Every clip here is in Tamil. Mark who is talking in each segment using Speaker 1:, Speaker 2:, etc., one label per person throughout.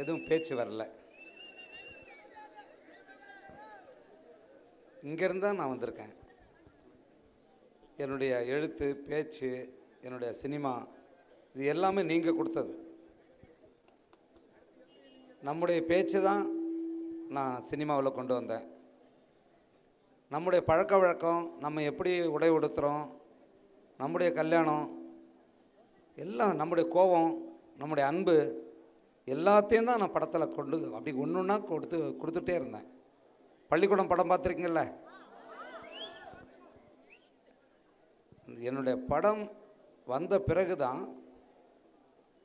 Speaker 1: எதுவும் பேச்சு வரல. இங்கேருந்து தான் நான் வந்திருக்கேன். என்னுடைய எழுத்து பேச்சு என்னுடைய சினிமா இது எல்லாமே நீங்கள் கொடுத்தது. நம்முடைய பேச்சு தான் நான் சினிமாவில் கொண்டு வந்தேன். நம்முடைய பழக்க வழக்கம் நம்ம எப்படி உடை உடுத்துகிறோம் நம்முடைய கல்யாணம் எல்லாம் நம்முடைய கோபம் நம்முடைய அன்பு எல்லாத்தையும் தான் நான் படத்தில் கொண்டு அப்படி ஒன்று ஒன்றா கொடுத்து கொடுத்துட்டே இருந்தேன். பள்ளிக்கூடம் படம் பார்த்துருக்கீங்கல்ல? என்னுடைய படம் வந்த பிறகு தான்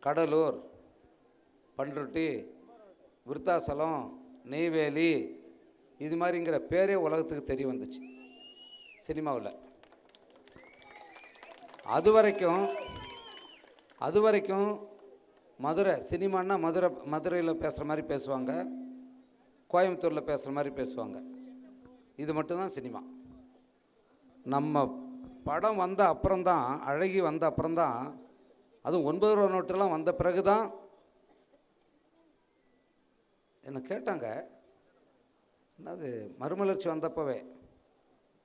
Speaker 1: கடலூர் பண்ருட்டி விருத்தாசலம் நெய்வேலி இது மாதிரிங்கிற பேரே உலகத்துக்கு தெரிய வந்துச்சு சினிமாவில். அது வரைக்கும் அது வரைக்கும் மதுரை சினிமான்னா மதுரை மதுரையில் பேசுகிற மாதிரி பேசுவாங்க. கோயம்புத்தூரில் பேசுகிற மாதிரி பேசுவாங்க. இது மட்டும்தான் சினிமா. நம்ம படம் வந்த அப்புறம்தான் அழகி வந்த அப்புறம்தான் அதுவும் ஒன்பது ரூபா நோட்டெல்லாம் வந்த பிறகு தான் என்ன கேட்டாங்க என்னது மறுமலர்ச்சி வந்தப்பவே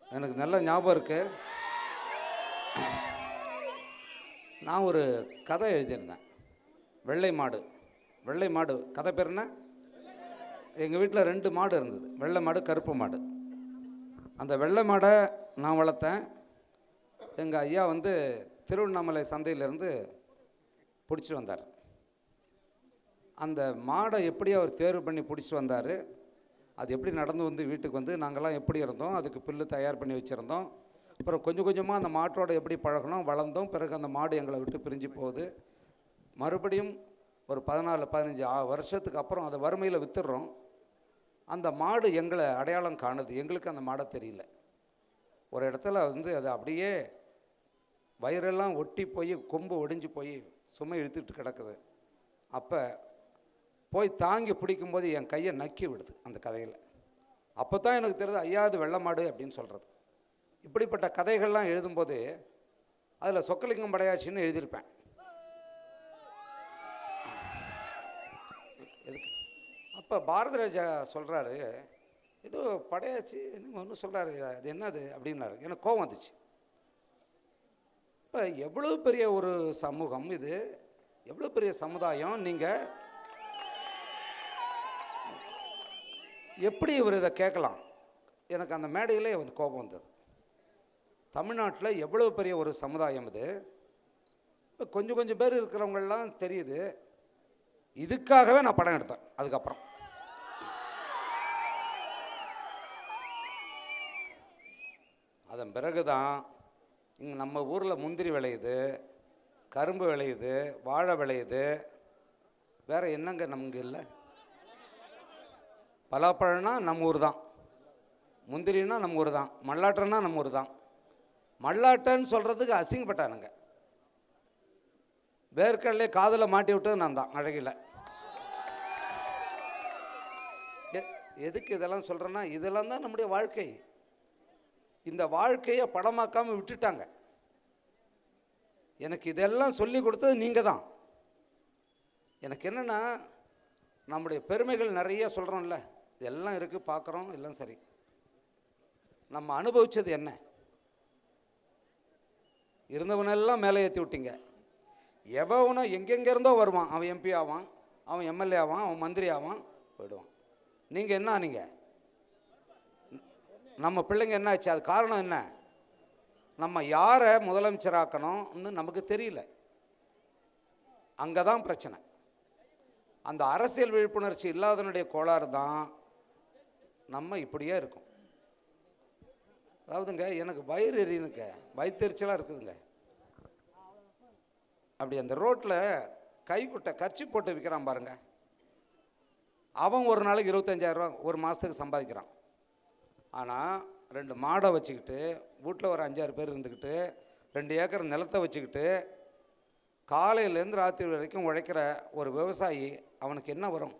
Speaker 1: எனக்கு நல்ல ஞாபகம் இருக்குது நான் ஒரு கதை எழுதியிருந்தேன். வெள்ளை மாடு. வெள்ளை மாடு. கதை பேர் என்ன? எங்கள் வீட்டில் ரெண்டு மாடு இருந்தது. வெள்ளை மாடு கருப்பு மாடு. அந்த வெள்ளை மாடை நான் வளர்த்தேன். எங்கள் ஐயா வந்து திருவண்ணாமலை சந்தையிலேருந்து பிடிச்சி வந்தார். அந்த மாடை எப்படி அவர் தேர்வு பண்ணி பிடிச்சி வந்தார் அது எப்படி நடந்து வந்து வீட்டுக்கு வந்து நாங்கள்லாம் எப்படி இருந்தோம் அதுக்கு புல்லு தயார் பண்ணி வச்சுருந்தோம். அப்புறம் கொஞ்சம் கொஞ்சமாக அந்த மாட்டோட எப்படி பழகணும் வளர்ந்தோம். பிறகு அந்த மாடு எங்களை விட்டு பிரிஞ்சு போகுது. மறுபடியும் ஒரு பதினாலு பதினஞ்சு வருஷத்துக்கு அப்புறம் அதை வறுமையில் வித்துடுறோம். அந்த மாடு எங்களை அடையாளம் காணுது. எங்களுக்கு அந்த மாடை தெரியல. ஒரு இடத்துல வந்து அது அப்படியே வயிறெல்லாம் ஒட்டி போய் கொம்பு ஒடிஞ்சு போய் சுமை இழுத்துட்டு கிடக்குது. அப்போ போய் தாங்கி பிடிக்கும்போது என் கையை நக்கி விடுது அந்த கதையில். அப்போ தான் எனக்கு தெரியுது ஐயா அது வெள்ளை மாடு அப்படின்னு சொல்கிறது இப்படிப்பட்ட கதைகள்லாம் எழுதும்போது அதில் சொக்கலிங்கம் படையாச்சின்னு எழுதியிருப்பேன். எதுக்கு? அப்போ பாரதிராஜா சொல்கிறாரு ஏதோ படையாச்சு நீங்கள் ஒன்றும் சொல்கிறாரு அது என்னது? அப்படின்னாரு. எனக்கு கோவம் வந்துச்சு. இப்போ எவ்வளோ பெரிய ஒரு சமூகம் இது? எவ்வளோ பெரிய சமுதாயம்? நீங்கள் எப்படி இவர் இதை கேட்கலாம்? எனக்கு அந்த மேடையிலே வந்து கோபம் வந்தது. தமிழ்நாட்டில் எவ்வளோ பெரிய ஒரு சமுதாயம் இது? இப்போ கொஞ்சம் கொஞ்சம் பேர் இருக்கிறவங்கெல்லாம் தெரியுது. இதுக்காகவே நான் படம் எடுத்தேன். அதுக்கப்புறம். அதன் பிறகு தான் இங்கே நம்ம ஊரில் முந்திரி விளையுது கரும்பு விளையுது வாழை விளையுது. வேறு என்னங்க நமக்கு இல்லை? பலாப்பழம்னா நம்ம ஊர் தான் முந்திரின்னா நம்ம ஊர் தான் மல்லாட்டன்னா நம்ம ஊர் தான் மல்லாட்டன்னு சொல்கிறதுக்கு அசிங்கப்பட்டானுங்க. வேர்க்கடலே காதில் மாட்டி விட்டது நான் தான் அழகில். எ- எதுக்கு இதெல்லாம் சொல்கிறேன்னா இதெல்லாம் தான் நம்முடைய வாழ்க்கை. இந்த வாழ்க்கையை படமாக்காமல் விட்டுட்டாங்க. எனக்கு இதெல்லாம் சொல்லி கொடுத்தது நீங்கள் தான் எனக்கு என்னென்னா நம்முடைய பெருமைகள் நிறைய சொல்கிறோம்ல எல்லாம் இருக்குது பார்க்குறோம் எல்லாம் சரி. நம்ம அனுபவித்தது என்ன? இருந்தவனெல்லாம் மேலே ஏற்றி விட்டீங்க. எவனோ எங்கெங்கேருந்தோ வருவான். அவன் எம்பி ஆவான் அவன் எம்எல்ஏ ஆவான் அவன் மந்திரி ஆவான் போயிடுவான். நீங்கள் என்ன ஆனீங்க நம்ம பிள்ளைங்க என்ன ஆச்சு? அது காரணம் என்ன? நம்ம யாரை முதலமைச்சராக்கணும்னு நமக்கு தெரியல. அங்கே தான் பிரச்சனை. அந்த அரசியல் விழிப்புணர்ச்சி இல்லாதனுடைய கோளாறு தான் நம்ம இப்படியே இருக்கும். அதாவதுங்க எனக்கு வயிறு எரியுதுங்க. வயிற்றுச்சலாக இருக்குதுங்க. அப்படி அந்த ரோட்டில் கைக்குட்டை கர்ச்சி போட்டு விற்கிறான் பாருங்க. அவன் ஒரு நாளைக்கு இருபத்தஞ்சாயிரரூவா ஒரு மாதத்துக்கு சம்பாதிக்கிறான். ஆனால் ரெண்டு மாடை வச்சுக்கிட்டு வீட்டில் ஒரு அஞ்சாறு பேர் இருந்துக்கிட்டு ரெண்டு ஏக்கர் நிலத்தை வச்சுக்கிட்டு காலையிலேருந்து ராத்திரி வரைக்கும் உழைக்கிற ஒரு விவசாயி அவனுக்கு என்ன வரும்?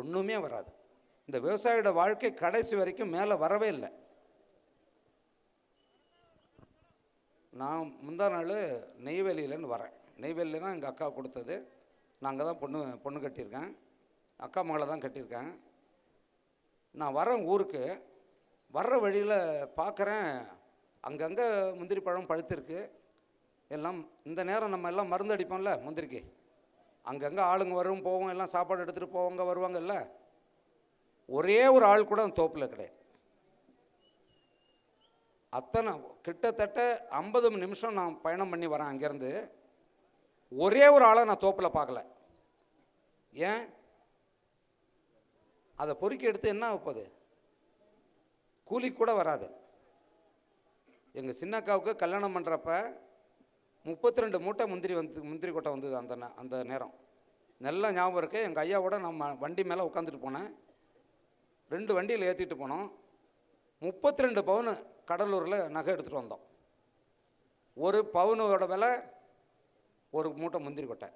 Speaker 1: ஒன்றுமே வராது. இந்த விவசாயியோட வாழ்க்கை கடைசி வரைக்கும் மேலே வரவே இல்லை. நான் முந்தா நாள் நெய்வேலியிலேருந்து வரேன். நெய்வேலியில் தான் எங்கள் அக்கா கொடுத்தது. நான் அங்கே தான் பொண்ணு பொண்ணு கட்டியிருக்கேன். அக்கா மகளை தான் கட்டியிருக்கேன். நான் வரேன் ஊருக்கு. வர்ற வழியில் பார்க்குறேன் அங்கங்கே முந்திரி பழம் பழுத்திருக்கு. எல்லாம் இந்த நேரம் நம்ம எல்லாம் மருந்து அடிப்போம்ல முந்திரிக்கு. அங்கங்கே ஆளுங்க வரும் போவோம் எல்லாம் சாப்பாடு எடுத்துகிட்டு போவாங்க வருவாங்கல்ல. ஒரே ஒரு ஆள் கூட அந்த தோப்பில் கிடையாது. அத்தனை கிட்டத்தட்ட ஐம்பது நிமிஷம் நான் பயணம் பண்ணி வரேன் அங்கேருந்து. ஒரே ஒரு ஆளை நான் தோப்பில் பார்க்கல. ஏன்? அதை பொறுக்கி எடுத்து என்ன வைப்பது கூலி கூட வராது. எங்கள் சின்னக்காவுக்கு கல்யாணம் பண்ணுறப்ப முப்பத்தி ரெண்டு மூட்டை முந்திரி வந்து முந்திரி கொட்டை வந்தது அந்த அந்த நேரம். நல்லா ஞாபகம் இருக்குது எங்கள் ஐயாவோட நம்ம வண்டி மேலே உட்காந்துட்டு போனேன். ரெண்டு வண்டியில் ஏற்றிட்டு போனோம். முப்பத்தி ரெண்டு பவுனு கடலூரில் நகை எடுத்துகிட்டு வந்தோம். ஒரு பவுனோட விலை ஒரு மூட்டை முந்திரி கொட்டை.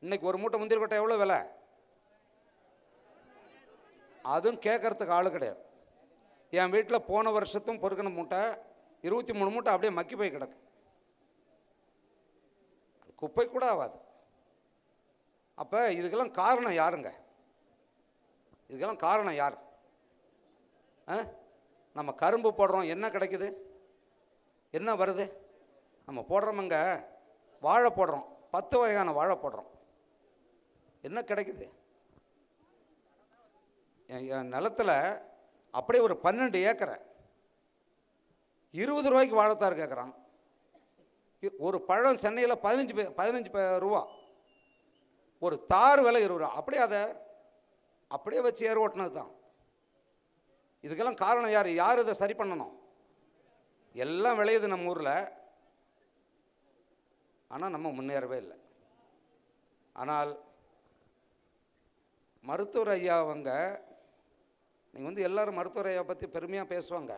Speaker 1: இன்றைக்கி ஒரு மூட்டை முந்திரி கொட்டை எவ்வளோ விலை? அதுவும் கேட்கறதுக்கு ஆள் கிடையாது. என் வீட்டில் போன வருஷத்தும் பொறுக்கின மூட்டை இருபத்தி மூணு மூட்டை அப்படியே மக்கி போய் கிடக்கு. குப்பை கூட ஆகாது. அப்போ இதுக்கெல்லாம் காரணம் யாருங்க? இதுக்கெல்லாம் காரணம் யார்? ஆ? நம்ம கரும்பு போடுறோம் என்ன கிடைக்குது? என்ன வருது? நம்ம போடுறோமுங்க வாழை போடுறோம். பத்து வகையான வாழை போடுறோம். என்ன கிடைக்குது? என் என் நிலத்துல அப்படியே ஒரு பன்னெண்டு ஏக்கரை இருபது ரூபாய்க்கு வாழைத்தார் கேட்குறான் ஒரு பழம் சென்னையில் பதினஞ்சு பதினஞ்சு ரூபா. ஒரு தார் விலை இருபது ரூபா. அப்படியே அதை அப்படியே வச்சு ஏர் ஓட்டினது தான் இதுக்கெல்லாம் காரணம் யார்? யார் இதை சரி பண்ணணும்? எல்லாம் விளையுது நம்ம ஊரில். ஆனால் நம்ம முன்னேறவே இல்லை. ஆனால் மருத்துவர் ஐயா அவங்க நீங்கள் வந்து எல்லோரும் மருத்துவர் ஐயா பற்றி பெருமையாக பேசுவாங்க.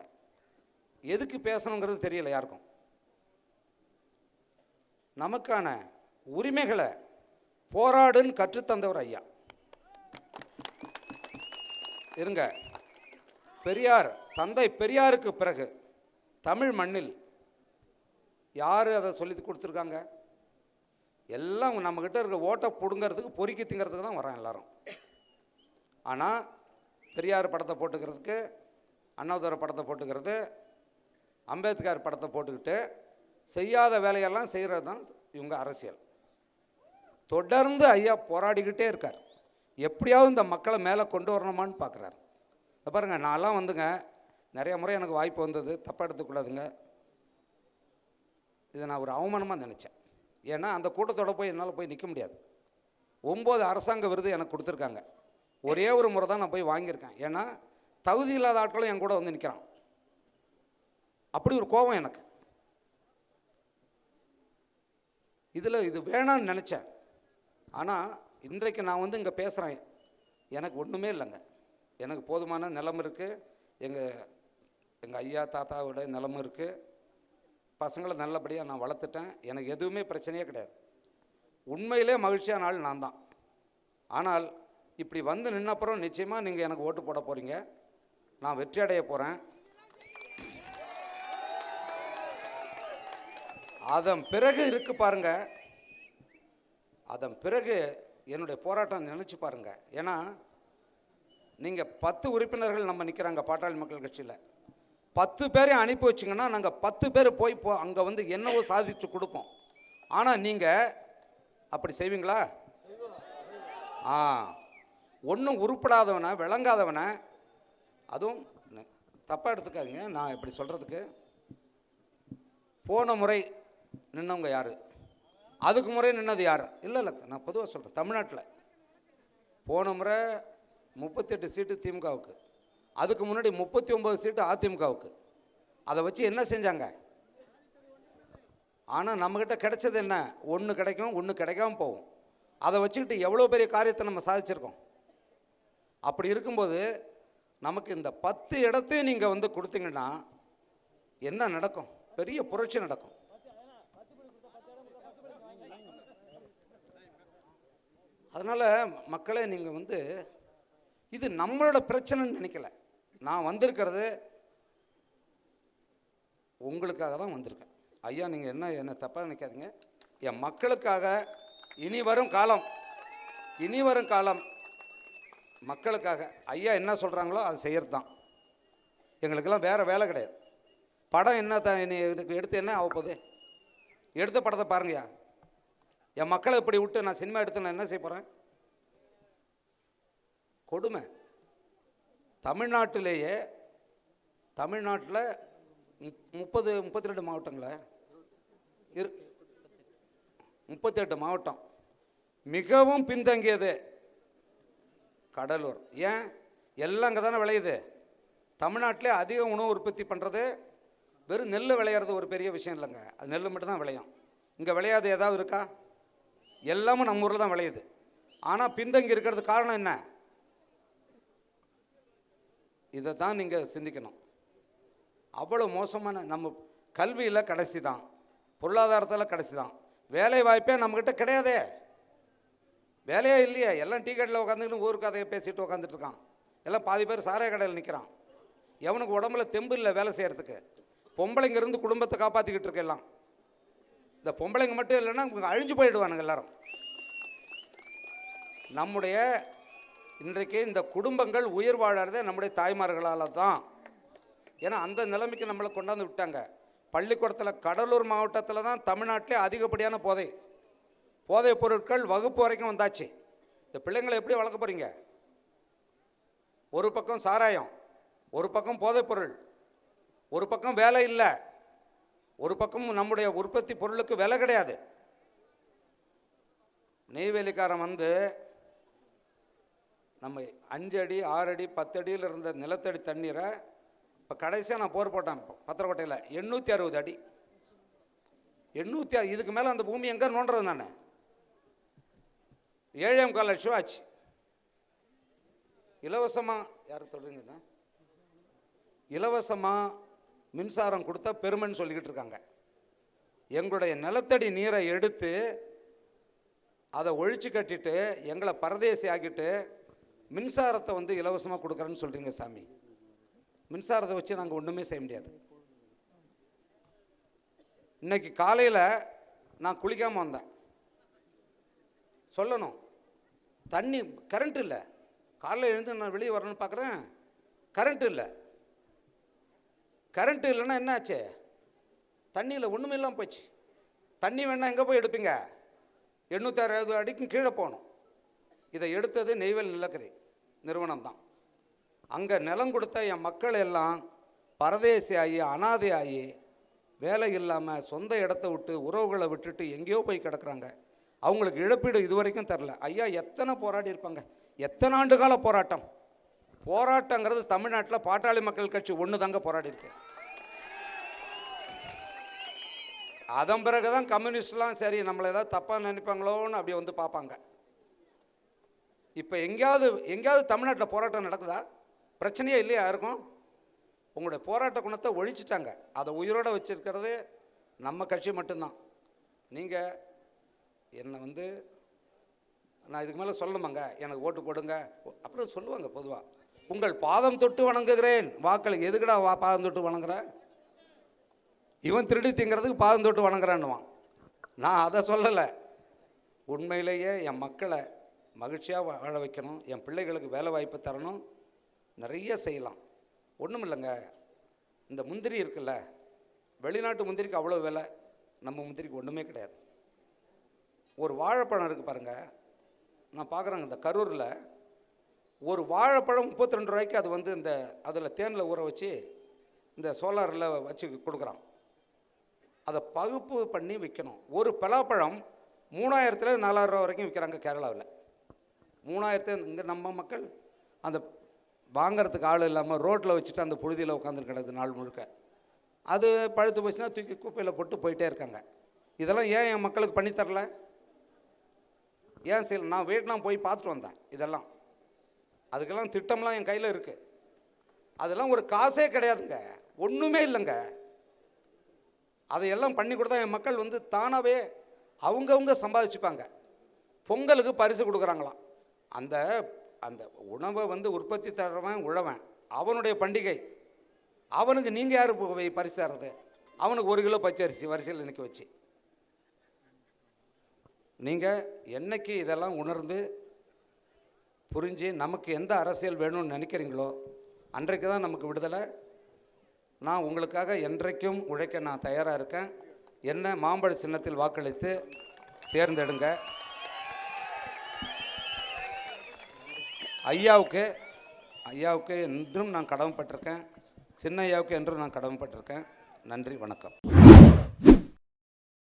Speaker 1: எதுக்கு பேசணுங்கிறது தெரியல யாருக்கும். நமக்கான உரிமைகளை போராடுன்னு கற்றுத்தந்தவர் ஐயா. இருங்க. பெரியார் தந்தை பெரியாருக்கு பிறகு தமிழ் மண்ணில் யார் அதை சொல்லி கொடுத்துருக்காங்க? எல்லாம் நம்மக்கிட்ட இருக்க ஓட்டை பிடுங்கிறதுக்கு பொறுக்கி திங்கிறதுக்கு தான் வரான் எல்லாரும். ஆனால் பெரியார் படத்தை போட்டுக்கிறதுக்கு அண்ணாதுரை படத்தை போட்டுக்கிறது அம்பேத்கர் படத்தை போட்டுக்கிட்டு செய்யாத வேலையெல்லாம் செய்கிறது தான் இவங்க அரசியல். தொடர்ந்து ஐயா போராடிக்கிட்டே இருக்கார். எப்படியாவது இந்த மக்களை மேலே கொண்டு வரணுமான்னு பார்க்குறாரு. இதை பாருங்க நான்லாம் வந்துங்க நிறைய முறை எனக்கு வாய்ப்பு வந்தது. தப்பாக எடுத்துக்கூடாதுங்க இதை நான் ஒரு அவமானமாக நினச்சேன். ஏன்னா அந்த கூட்டத்தோடு போய் என்னால் போய் நிற்க முடியாது. ஒம்பது அரசாங்க விருது எனக்கு கொடுத்துருக்காங்க. ஒரே ஒரு முறை தான் நான் போய் வாங்கியிருக்கேன். ஏன்னா தகுதி இல்லாத ஆட்களும் என் கூட வந்து நிற்கிறான் அப்படி ஒரு கோபம் எனக்கு. இதில் இது வேணான்னு நினச்சேன். ஆனால் இன்றைக்கு நான் வந்து இங்கே பேசுகிறேன் எனக்கு ஒன்றுமே இல்லைங்க. எனக்கு போதுமான நிலம் இருக்குது எங்கள் எங்கள் ஐயா தாத்தாவோட நிலமும் இருக்குது பசங்களை நல்லபடியாக நான் வளர்த்துட்டேன். எனக்கு எதுவுமே பிரச்சனையே கிடையாது. உண்மையிலே மகிழ்ச்சியான ஆள் நான் தான். ஆனால் இப்படி வந்து நின்னப்புறம் நிச்சயமாக நீங்கள் எனக்கு ஓட்டு போட போகிறீங்க நான் வெற்றி அடைய போகிறேன் அதன் பிறகு இருக்கு பாருங்க. அதன் பிறகு என்னுடைய போராட்டம் நினச்சி பாருங்கள் ஏன்னா நீங்கள் பத்து உறுப்பினர்கள் நம்ம நிற்கிறாங்க பாட்டாளி மக்கள் கட்சியில். பத்து பேரையும் அனுப்பி வச்சிங்கன்னா நாங்கள் பத்து பேர் போய் போ அங்கே வந்து என்னவோ சாதிச்சு கொடுப்போம். ஆனால் நீங்கள் அப்படி செய்வீங்களா? ஆ. ஒன்றும் உருப்படாதவனை விளங்காதவனை அதுவும் தப்பாக எடுத்துக்காதீங்க. நான் இப்படி சொல்கிறதுக்கு போன முறை நின்னவங்க யார்? அதுக்கு முறை நின்னது யார்? இல்லை இல்லை நான் பொதுவாக சொல்கிறேன் தமிழ்நாட்டில். போன முறை முப்பத்தெட்டு சீட்டு திமுகவுக்கு. அதுக்கு முன்னாடி முப்பத்தி ஒம்பது சீட்டு அதிமுகவுக்கு. அதை வச்சு என்ன செஞ்சாங்க? ஆனால் நம்மக்கிட்ட கிடைச்சது என்ன? ஒன்று கிடைக்கும் ஒன்று கிடைக்காம போகும். அதை வச்சுக்கிட்டு எவ்வளோ பெரிய காரியத்தை நம்ம சாதிச்சிருக்கோம்? அப்படி இருக்கும்போது நமக்கு இந்த பத்து இடத்தையும் நீங்கள் வந்து கொடுத்தீங்கன்னா என்ன நடக்கும்? பெரிய புரட்சி நடக்கும். அதனால் மக்களே நீங்கள் வந்து இது நம்மளோட பிரச்சனைன்னு நினைக்கல. நான் வந்திருக்கிறது உங்களுக்காக தான் வந்திருக்கேன். ஐயா நீங்கள் என்ன என்ன தப்பாக நினைக்காதீங்க. என் மக்களுக்காக இனி வரும் காலம் இனி வரும் காலம். மக்களுக்காக. ஐயா என்ன சொல்கிறாங்களோ அதை செய்கிறது தான் எங்களுக்கெல்லாம் வேறு வேலை கிடையாது. படம் என்ன த இனி எனக்கு எடுத்து என்ன ஆக போகுது? எடுத்த படத்தை பாருங்கய்யா. என் மக்களை இப்படி விட்டு நான் சினிமா எடுத்து நான் என்ன செய்ய போகிறேன் கொடுமை. தமிழ்நாட்டிலேயே தமிழ்நாட்டில் முப்பது முப்பத்தி ரெண்டு மாவட்டங்கள. இரு முப்பத்தெட்டு மாவட்டம். மிகவும் பின்தங்கியது கடலூர். ஏன்? எல்லாம் அங்கே தானே விளையுது. தமிழ்நாட்டிலே அதிக உணவு உற்பத்தி பண்ணுறது வெறும் நெல் விளையிறது ஒரு பெரிய விஷயம் இல்லைங்க. அது நெல் மட்டும் தான் விளையும். இங்கே விளையாது ஏதாவது இருக்கா? எல்லாமும் நம்ம ஊரில் தான் விளையுது. ஆனால் பின்தங்கி இருக்கிறது காரணம் என்ன? இதை தான் நீங்கள் சிந்திக்கணும். அவ்வளோ மோசமான நம்ம கல்வியில் கடைசி தான். பொருளாதாரத்தில் கடைசி தான். வேலை வாய்ப்பே நம்மக்கிட்ட கிடையாதே. வேலையே இல்லையே. எல்லாம் டீ கடையில் உட்காந்துக்கிட்டு ஊர் கதையை பேசிட்டு உட்காந்துட்டு இருக்கான். எல்லாம் பாதி பேர் சாராய கடையில் நிற்கிறான் எவனுக்கு உடம்புல தெம்பு இல்லை வேலை செய்கிறதுக்கு பொம்பளைங்க இருந்து குடும்பத்தை காப்பாற்றிக்கிட்டு இருக்கு எல்லாம். இந்த பொம்பளைங்க மட்டும் இல்லைன்னா அழிஞ்சு போயிடுவானுங்க எல்லாரும். நம்முடைய இன்றைக்கு இந்த குடும்பங்கள் உயிர் வாழறதே நம்முடைய தாய்மார்களால் தான். ஏன்னா அந்த நிலைமைக்கு நம்மளை கொண்டாந்து விட்டாங்க. பள்ளிக்கூடத்தில் கடலூர் மாவட்டத்தில் தான் தமிழ்நாட்டிலே அதிகப்படியான போதை. போதைப் பொருட்கள் வகுப்பு வரைக்கும் வந்தாச்சு. இந்த பிள்ளைங்களை எப்படி வளர்க்க போகிறீங்க ஒரு பக்கம் சாராயம் ஒரு பக்கம் போதைப்பொருள் ஒரு பக்கம் வேலை இல்லை. ஒரு பக்கம் நம்முடைய உற்பத்தி பொருளுக்கு விலை கிடையாது. நெய்வேலிக்காரன் வந்து நம்ம அஞ்சடி ஆறடி பத்தடியில் இருந்த நிலத்தடி தண்ணீரை இப்போ கடைசியாக நான் போர் போட்டேன் இப்போ பத்திரக்கோட்டையில். எண்ணூற்றி அறுபது அடி. எண்ணூற்றி இதுக்கு மேலே அந்த பூமி எங்கே நோண்டுறது தானே ஏழே முக்கால் லட்சம் ஆச்சு. இலவசமாக யாரும் சொல்கிறீங்கண்ணா இலவசமாக மின்சாரம் கொடுத்தா பெருமைன்னு சொல்லிக்கிட்டு இருக்காங்க. எங்களுடைய நிலத்தடி நீரை எடுத்து அதை ஒழிச்சு கட்டிட்டு எங்களை பரதேசி ஆக்கிட்டு மின்சாரத்தை வந்து இலவசமாக கொடுக்குறேன்னு சொல்கிறீங்க சாமி. மின்சாரத்தை வச்சு நாங்கள் ஒன்றுமே செய்ய முடியாது. இன்னைக்கு காலையில் நான் குளிக்காமல் வந்தேன். சொல்லணும். தண்ணி கரண்ட் இல்லை. காலையில் எழுந்து நான் வெளியே வரணும்னு பார்க்குறேன் கரண்ட் இல்லை. கரண்ட் இல்லைன்னா என்ன ஆச்சு? தண்ணியில் ஒன்றுமே இல்லாமல் போச்சு. தண்ணி வேணால் எங்கே போய் எடுப்பீங்க? எண்ணூற்றி அறுபது அடிக்கும் கீழே போகணும். இதை எடுத்தது நெய்வேல் நிலக்கரி நிறுவனம் தான் அங்கே நிலம் கொடுத்த என் மக்கள் எல்லாம் பரதேசி ஆகி அனாதை ஆகி வேலை இல்லாமல் சொந்த இடத்த விட்டு உறவுகளை விட்டுட்டு எங்கேயோ போய் கிடக்குறாங்க. அவங்களுக்கு இழப்பீடு இதுவரைக்கும் தரல. ஐயா எத்தனை போராடி இருப்பாங்க? எத்தனை ஆண்டு கால போராட்டம்? போராட்டங்கிறது தமிழ்நாட்டில் பாட்டாளி மக்கள் கட்சி ஒன்று தாங்க போராடி இருக்கு அதன் பிறகு தான் கம்யூனிஸ்ட்லாம் சரி நம்மளை ஏதாவது தப்பாக நினைப்பாங்களோன்னு அப்படியே வந்து பார்ப்பாங்க. இப்போ எங்கேயாவது எங்கேயாவது தமிழ்நாட்டில் போராட்டம் நடக்குதா? பிரச்சனையே இல்லையா யாருக்கும்? உங்களுடைய போராட்ட குணத்தை ஒழிச்சிட்டாங்க. அதை உயிரோடு வச்சுருக்கிறது நம்ம கட்சி மட்டும்தான். நீங்கள் என்னை வந்து நான் இதுக்கு மேலே சொல்லணுமாங்க? எனக்கு ஓட்டு போடுங்க. அப்புறம் சொல்லுவாங்க பொதுவாக உங்கள் பாதம் தொட்டு வணங்குகிறேன். வாக்களுக்கு எதுக்குடா வா பாதம் தொட்டு வணங்குற? இவன் திருடி திங்கிறதுக்கு பாதம் தொட்டு வணங்குறான்னுவான். நான் அதை சொல்லலை. உண்மையிலேயே என் மக்களை மகிழ்ச்சியாக வாழ வைக்கணும். என் பிள்ளைகளுக்கு வேலை வாய்ப்பு தரணும். நிறைய செய்யலாம். ஒன்றும் இல்லைங்க. இந்த முந்திரி இருக்குல்ல வெளிநாட்டு முந்திரிக்கு அவ்வளோ விலை. நம்ம முந்திரிக்கு ஒன்றுமே கிடையாது. ஒரு வாழைப்பழம் இருக்குது பாருங்கள் நான் பார்க்குறேங்க இந்த கரூரில் ஒரு வாழைப்பழம் முப்பத்தி ரெண்டு ரூபாய்க்கு அது வந்து இந்த அதில் தேனில் ஊற வச்சு இந்த சோலாரில் வச்சு கொடுக்குறான். அதை பகுப்பு பண்ணி விற்கணும் ஒரு பலாப்பழம் மூணாயிரத்துல நாலாயிரம் ரூபா வரைக்கும் விற்கிறாங்க கேரளாவில். மூணாயிரத்து இங்கே நம்ம மக்கள் அந்த வாங்குறதுக்கு ஆள் இல்லாமல் ரோட்டில் வச்சுட்டு அந்த புழுதியில் உட்காந்துட்டு கிடக்குது நாள் முழுக்க. அது பழுத்து போச்சுன்னா தூக்கி குப்பையில் போட்டு போயிட்டே இருக்காங்க. இதெல்லாம் ஏன் என் மக்களுக்கு பண்ணித்தரல ஏன் செய்யல? நான் வீட்டெலாம் போய் பார்த்துட்டு வந்தேன் இதெல்லாம். அதுக்கெல்லாம் திட்டம்லாம் என் கையில் இருக்குது அதெல்லாம் ஒரு காசே கிடையாதுங்க. ஒன்றுமே இல்லைங்க. அதையெல்லாம் பண்ணி கொடுத்தா என் மக்கள் வந்து தானாகவே அவங்கவுங்க சம்பாதிச்சுப்பாங்க. பொங்கலுக்கு பரிசு கொடுக்குறாங்களாம். அந்த அந்த உணவை வந்து உற்பத்தி தரவன் உழவன். அவனுடைய பண்டிகை. அவனுக்கு நீங்கள் யார் பரிசு தர்றது? அவனுக்கு ஒரு கிலோ பச்சரிசி வரிசையில் நிற்க வச்சு. நீங்கள் என்னைக்கு இதெல்லாம் உணர்ந்து புரிஞ்சு நமக்கு எந்த அரசியல் வேணும்னு நினைக்கிறீங்களோ அன்றைக்கு தான் நமக்கு விடுதலை. நான் உங்களுக்காக என்றைக்கும் உழைக்க நான் தயாராக இருக்கேன். என்ன மாம்பழ சின்னத்தில் வாக்களித்து தேர்ந்தெடுங்க. ஐயாவுக்கு ஐயாவுக்கு என்றும் நான் கடமைப்பட்டிருக்கேன். சின்ன ஐயாவுக்கு என்றும் நான் கடமைப்பட்டிருக்கேன். நன்றி வணக்கம்.